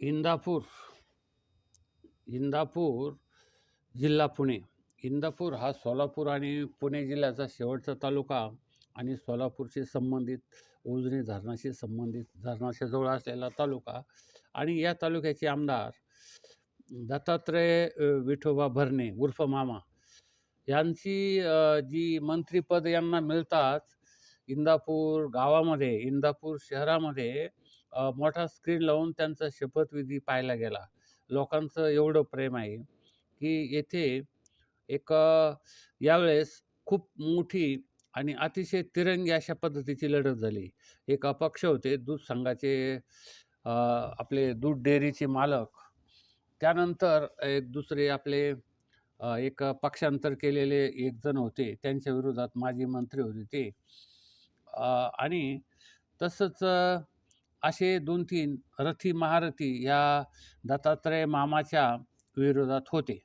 इंदापूर इंदापूर जिल्हा पुणे. इंदापूर हा सोलापूर आणि पुणे जिल्ह्याचा शेवटचा तालुका आणि सोलापूरशी संबंधित उजनी धरणाशी संबंधित धरणाच्या जवळ असलेला तालुका. आणि या तालुक्याचे आमदार दत्तात्रय विठोबा भरणे उर्फ मामा यांची जी मंत्रिपद यांना मिळतात इंदापूर गावामध्ये इंदापूर शहरामध्ये मोठा स्क्रीन लावून त्यांचा शपथविधी पाहायला गेला. लोकांचं एवढं प्रेम आहे की येथे एक यावेळेस खूप मोठी आणि अतिशय तिरंगी अशा पद्धतीची लढत झाली. एक अपक्ष होते दूध संघाचे आपले दूध डेअरीचे मालक. त्यानंतर एक दुसरे आपले एक पक्षांतर केलेले एक जण होते त्यांच्या विरोधात माजी मंत्री होते ते. आणि तसंच असे दोन तीन रथी महारथी या दत्तात्रय मामाच्या विरोधात होते.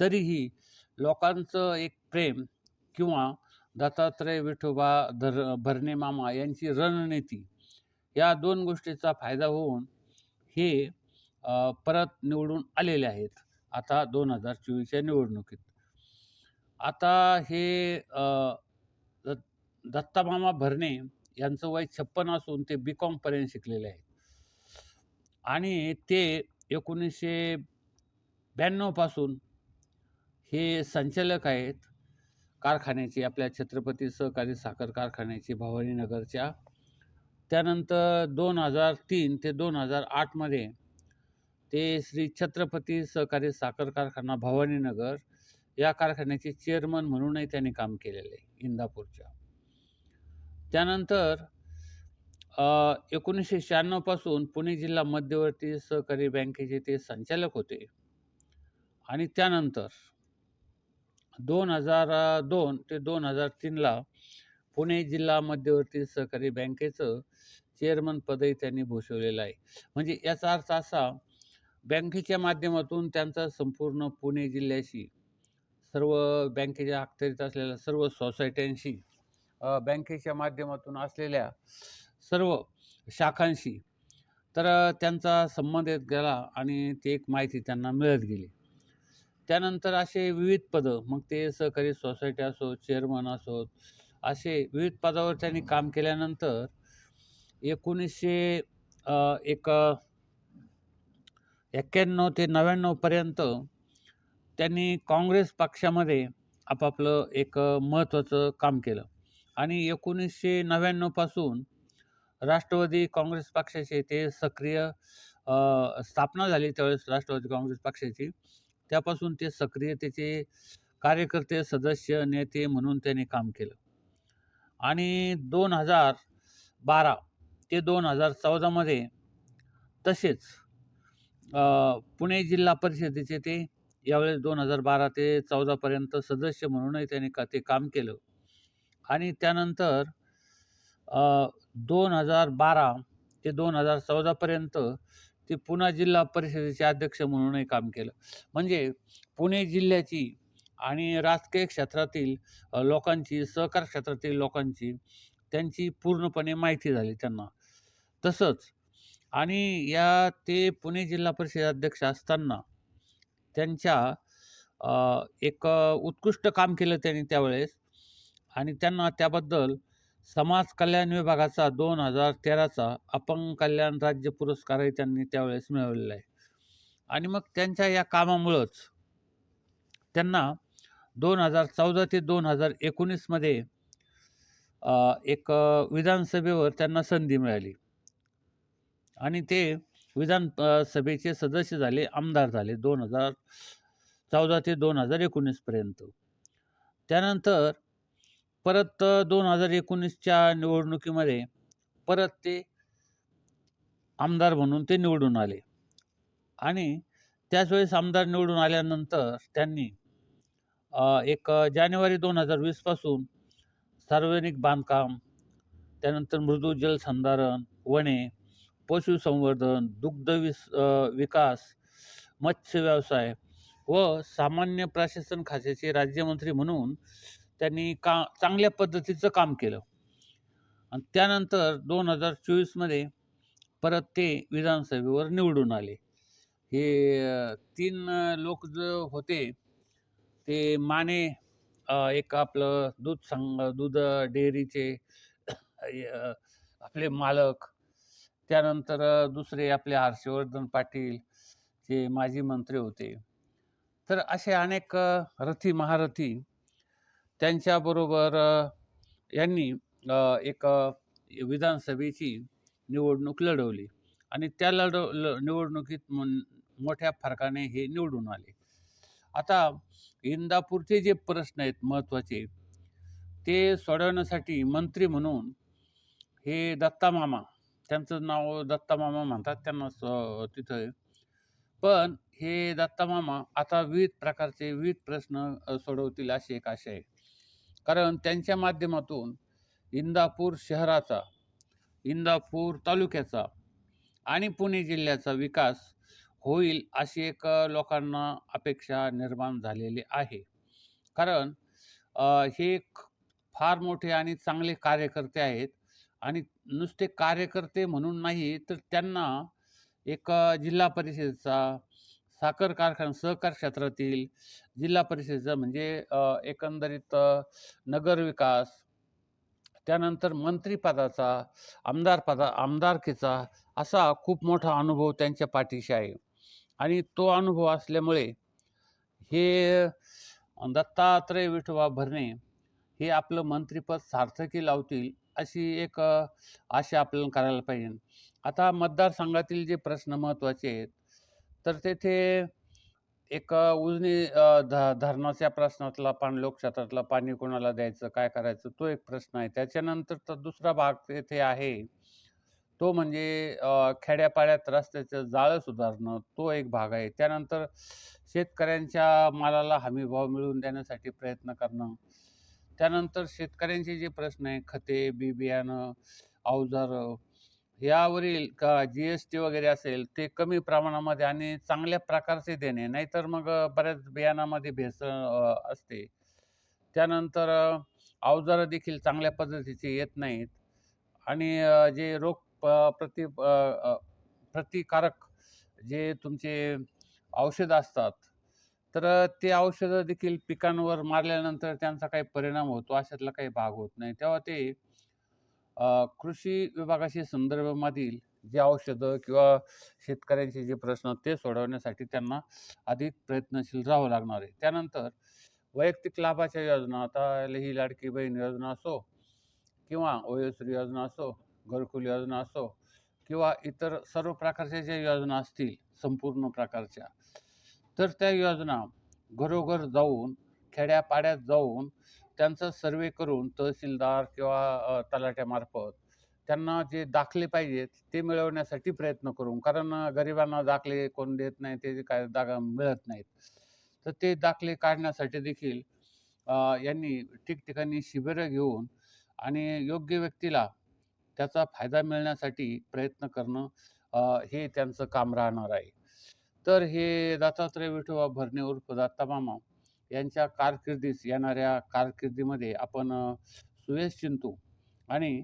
तरीही लोकांचं एक प्रेम किंवा दत्तात्रय विठोबा धर भरणे मामा यांची रणनीती या दोन गोष्टीचा फायदा होऊन हे परत निवडून आलेले आहेत. आता दोन हजार चोवीसच्या निवडणुकीत. आता हे दत्- दत्तामामा भरणे यांचं वय छप्पन असून ते बी कॉमपर्यंत शिकलेले आहेत. आणि ते एकोणीसशे ब्याण्णवपासून हे संचालक आहेत कारखान्याचे आपल्या छत्रपती सहकारी साखर कारखान्याचे भवानीनगरच्या त्यानंतर दोन हजार तीन ते दोन हजार आठमध्ये ते श्री छत्रपती सहकारी साखर कारखाना भवानीनगर या कारखान्याचे चेअरमन म्हणूनही त्यांनी काम केलेलं आहे इंदापूरच्या. त्यानंतर एकोणीसशे शहाण्णवपासून पुणे जिल्हा मध्यवर्ती सहकारी बँकेचे ते संचालक होते. आणि त्यानंतर दोन हजार दोन ते दोन हजार तीनला पुणे जिल्हा मध्यवर्ती सहकारी बँकेचं चेअरमन पदही त्यांनी भूषवलेलं आहे. म्हणजे याचा अर्थ असा बँकेच्या माध्यमातून त्यांचा संपूर्ण पुणे जिल्ह्याशी सर्व बँकेच्या अखत्यारीत असलेल्या सर्व सोसायट्यांशी बँकेच्या माध्यमातून असलेल्या सर्व शाखांशी तर त्यांचा संबंध येत गेला आणि ती एक माहिती त्यांना मिळत गेली. त्यानंतर असे विविध पदं मग ते सहकारी सोसायटी असो चेअरमन असोत असे विविध पदावर त्यांनी काम केल्यानंतर एकोणीसशे एक एक्क्याण्णव ते नव्याण्णवपर्यंत त्यांनी काँग्रेस पक्षामध्ये आपापलं एक महत्त्वाचं काम केलं. आणि एकोणीसशे नव्याण्णवपासून राष्ट्रवादी काँग्रेस पक्षाचे ते सक्रिय अ, स्थापना झाली त्यावेळेस राष्ट्रवादी काँग्रेस पक्षाची. त्यापासून ते सक्रियतेचे कार्यकर्ते सदस्य नेते म्हणून त्यांनी काम केलं. आणि दोन हजार बारा ते दोन हजार चौदामध्ये तसेच अ, पुणे जिल्हा परिषदेचे ते यावेळेस दोन हजार बारा ते चौदापर्यंत सदस्य म्हणूनही त्यांनी का ते काम केलं. आणि त्यानंतर दोन हजार बारा ते दोन हजार चौदापर्यंत ते पुणे जिल्हा परिषदेचे अध्यक्ष म्हणूनही काम केलं. म्हणजे पुणे जिल्ह्याची आणि राजकीय क्षेत्रातील लोकांची सहकार क्षेत्रातील लोकांची त्यांची पूर्णपणे माहिती झाली त्यांना. तसंच आणि या ते पुणे जिल्हा परिषद अध्यक्ष असताना त्यांच्या एक उत्कृष्ट काम केलं त्यांनी त्यावेळेस. आणि त्यांना त्याबद्दल समाज कल्याण विभागाचा दोन हजार तेराचा अपंग कल्याण राज्य पुरस्कारही त्यांनी त्यावेळेस मिळवलेला आहे. आणि मग त्यांच्या या कामामुळंच त्यांना दोन हजार चौदा ते दोन हजार एकोणीसमध्ये एक विधानसभेवर त्यांना संधी मिळाली. आणि ते विधान सभेचे सदस्य झाले आमदार झाले दोन हजार चौदा ते दोन हजार एकोणीसपर्यंत त्यानंतर परत दोन हजार एकोणीसच्या निवडणुकीमध्ये परत ते आमदार म्हणून ते निवडून आले. आणि त्याच वेळेस आमदार निवडून आल्यानंतर त्यांनी एक जानेवारी दोन हजार वीसपासून सार्वजनिक बांधकाम त्यानंतर मृदू जलसंधारण वने पशुसंवर्धन दुग्ध विस विकास मत्स्य व्यवसाय व सामान्य प्रशासन खात्याचे राज्यमंत्री म्हणून त्यांनी का चांगल्या पद्धतीचं काम केलं. आणि त्यानंतर दोन हजार चोवीसमध्ये परत ते विधानसभेवर निवडून आले. हे तीन लोक जो होते ते माने एक आपलं दूध संघ दूध डेअरीचे आपले मालक त्यानंतर दुसरे आपले हर्षवर्धन पाटील जे माजी मंत्री होते. तर असे अनेक रथी महारथी त्यांच्याबरोबर यांनी एक विधानसभेची निवडणूक लढवली आणि त्या लढव ल निवडणुकीत मोठ्या फरकाने हे निवडून आले. आता इंदापूरचे जे प्रश्न आहेत महत्त्वाचे ते सोडवण्यासाठी मंत्री म्हणून हे दत्तामामा त्यांचं नाव दत्तामामा म्हणतात त्यांना स तिथं. पण हे दत्तामामा आता विविध प्रकारचे विविध प्रश्न सोडवतील अशी एक आशा आहे. कारण त्यांच्या माध्यमातून इंदापूर शहराचा इंदापूर तालुक्याचा आणि पुणे जिल्ह्याचा विकास होईल अशी एक लोकांना अपेक्षा निर्माण झालेली आहे. कारण हे फार मोठे आणि चांगले कार्यकर्ते आहेत आणि नुसते कार्यकर्ते म्हणून नाही तर त्यांना एक जिल्हा परिषदेचा साखर कारखाना सहकार क्षेत्रातील जिल्हा परिषदेचं म्हणजे एकंदरीत नगर नगरविकास त्यानंतर मंत्रिपदाचा आमदार पदा आमदारकीचा असा खूप मोठा अनुभव त्यांच्या पाठीशी आहे. आणि तो अनुभव असल्यामुळे हे दत्तात्रय विठोबा भरणे हे आपलं मंत्रिपद सार्थकी लावतील अशी एक आशा आपल्याला करायला पाहिजे. आता मतदारसंघातील जे प्रश्न महत्त्वाचे आहेत तर तेथे एक उजनी ध धरणाच्या प्रश्नातला पाणी लोकक्षेत्रातला पाणी कोणाला द्यायचं काय करायचं तो एक प्रश्न आहे. त्याच्यानंतर तर दुसरा भाग तेथे आहे. तो म्हणजे खेड्यापाड्यात रस्त्याचं जाळं सुधारणं तो एक भाग आहे. त्यानंतर शेतकऱ्यांच्या मालाला हमीभाव मिळवून देण्यासाठी प्रयत्न करणं. त्यानंतर शेतकऱ्यांचे जे प्रश्न आहे खते बी बियाणं अवजारं यावरील का जी एस टी वगैरे असेल ते कमी प्रमाणामध्ये आणि चांगल्या प्रकारचे देणे नाहीतर मग बऱ्याच बियाणामध्ये भेसळ असते. त्यानंतर अवजारं देखील चांगल्या पद्धतीचे येत नाहीत. आणि जे रोग प- प्रति प्रतिकारक जे तुमचे औषधं असतात तर ते औषधं देखील पिकांवर मारल्यानंतर त्यांचा काही परिणाम होतो अशातला काही भाग होत नाही. तेव्हा ते कृषी विभागाशी संदर्भामधील जे औषधं किंवा शेतकऱ्यांचे जे प्रश्न ते सोडवण्यासाठी त्यांना अधिक प्रयत्नशील राहावं लागणार आहे. त्यानंतर वैयक्तिक लाभाच्या योजना आता ही लाडकी बहीण योजना असो किंवा ओयोश्री योजना असो घरकुल योजना असो किंवा इतर सर्व प्रकारच्या ज्या योजना असतील संपूर्ण प्रकारच्या तर त्या योजना घरोघर जाऊन खेड्यापाड्यात जाऊन त्यांचा सर्वे करून तहसीलदार किंवा तलाट्यामार्फत त्यांना जे दाखले पाहिजेत ते मिळवण्यासाठी प्रयत्न करू कारण गरिबांना दाखले कोण देत नाही ते काय दागा मिळत नाहीत. तर ते दाखले काढण्यासाठी देखील यांनी ठिकठिकाणी शिबिरं घेऊन आणि योग्य व्यक्तीला त्याचा फायदा मिळण्यासाठी प्रयत्न करणं हे त्यांचं काम राहणार आहे. तर हे दत्तात्रय विठोबा भरणे उर्फ दत्तामामा यांच्या कारकिर्दीस येणाऱ्या कारकिर्दीमध्ये आपण सुयश चिंतू आणि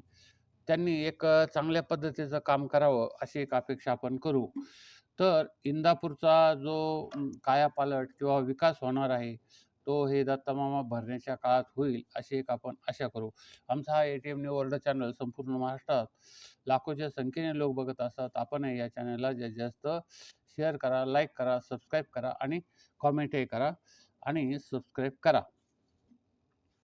त्यांनी एक चांगल्या पद्धतीचं काम करावं अशी एक अपेक्षा आपण करू. तर इंदापूरचा जो कायापालट किंवा विकास होणार आहे तो हे दत्तामामा भरण्याच्या काळात होईल अशी एक आपण आशा करू. आमचा हा A T M new world channel संपूर्ण महाराष्ट्रात लाखोच्या संख्येने लोक बघत असतात. आपणही या चॅनलला जास्तीत जास्त शेअर करा लाईक करा सबस्क्राईब करा आणि कॉमेंटही करा. आणि सबस्क्राईब करा.